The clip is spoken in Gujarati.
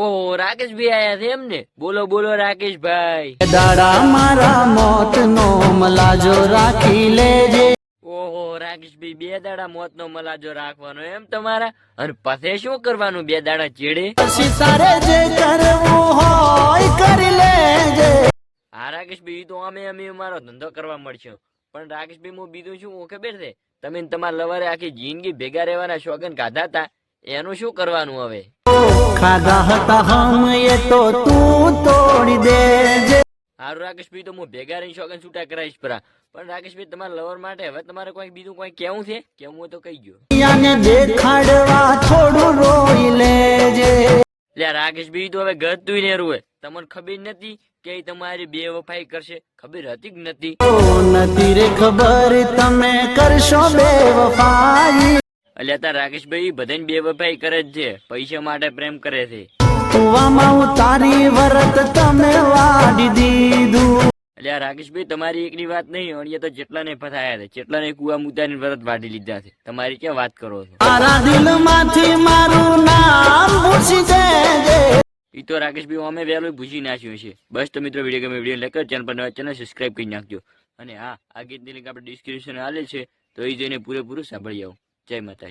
ઓહો રાકેશભાઈ આયા છે એમ ને બોલો બોલો રાકેશભાઈ. દાડા મારા મોત નો મલાજો રાખી લેજે. ઓહો રાકેશભાઈ બે દાડા મોત નો મલાજો રાખવાનો એમ તમારા? અને પછી શું કરવાનું બે દાડા ચેડે? પછી તારે જે કરવું હોય કરી લેજે. હા રાકેશભાઈ તો અમે અમે અમારો ધંધો કરવા મળશું. પણ રાકેશભાઈ હું બીજું શું હું ખબર છે? તમે તમારા લવારે આખી જિંદગી ભેગા રહેવાના શોગન કાઢા હતા. એનું શું કરવાનું હવે? ખાધા હતા હમ એ તો તું તોડી દેજે હારું રાકેશભાઈ તો હું ભેગા રહીને શોગન છૂટા કરાવીશ પરા. પણ રાકેશભાઈ તમારા લવર માટે હવે તમારે કોઈ બીજું કોઈ કેવું છે? કેવું હોય તો કહી ગયો દેખાડવા થોડું રોઈ લેજે લે રાકેશભાઈ તો હવે ગતું ને રૂએ તમને ખબર નથી કે તમારી બે વફાઈ કરશે? ખબર હતી જ નથી? નથી રે ખબર તમે કરશો બે વફાઈ. એટલે તાર રાકેશભાઈ બધાને બે વફાઈ કરે જ છે. પૈસા માટે પ્રેમ કરે છે. એટલે રાકેશભાઈ તમારી એકની વાત નહીં અણિયા તો જેટલાને ફસાયા છે જેટલાને કુવા મુદ્દાની વરત વાઢી લીધા છે. તમારી ક્યાં વાત કરો છો? મારા દિલમાંથી મારું નામ પૂછી દેજે ઈ તો રાકેશભાઈ અમે વહેલું ભૂસી નાખ્યું છે બસ તો મિત્રો વીડિયો ગમે વીડિયો લાઈક ચેનલ પર નવા ચેનલ સબસ્ક્રાઇબ કરી નાખજો. અને હા આ ગીતની લિંક આપણે ડિસ્ક્રિપ્શન આલે છે તો એ જઈને પૂરેપૂરું સાંભળી આવો. જય માતાજી.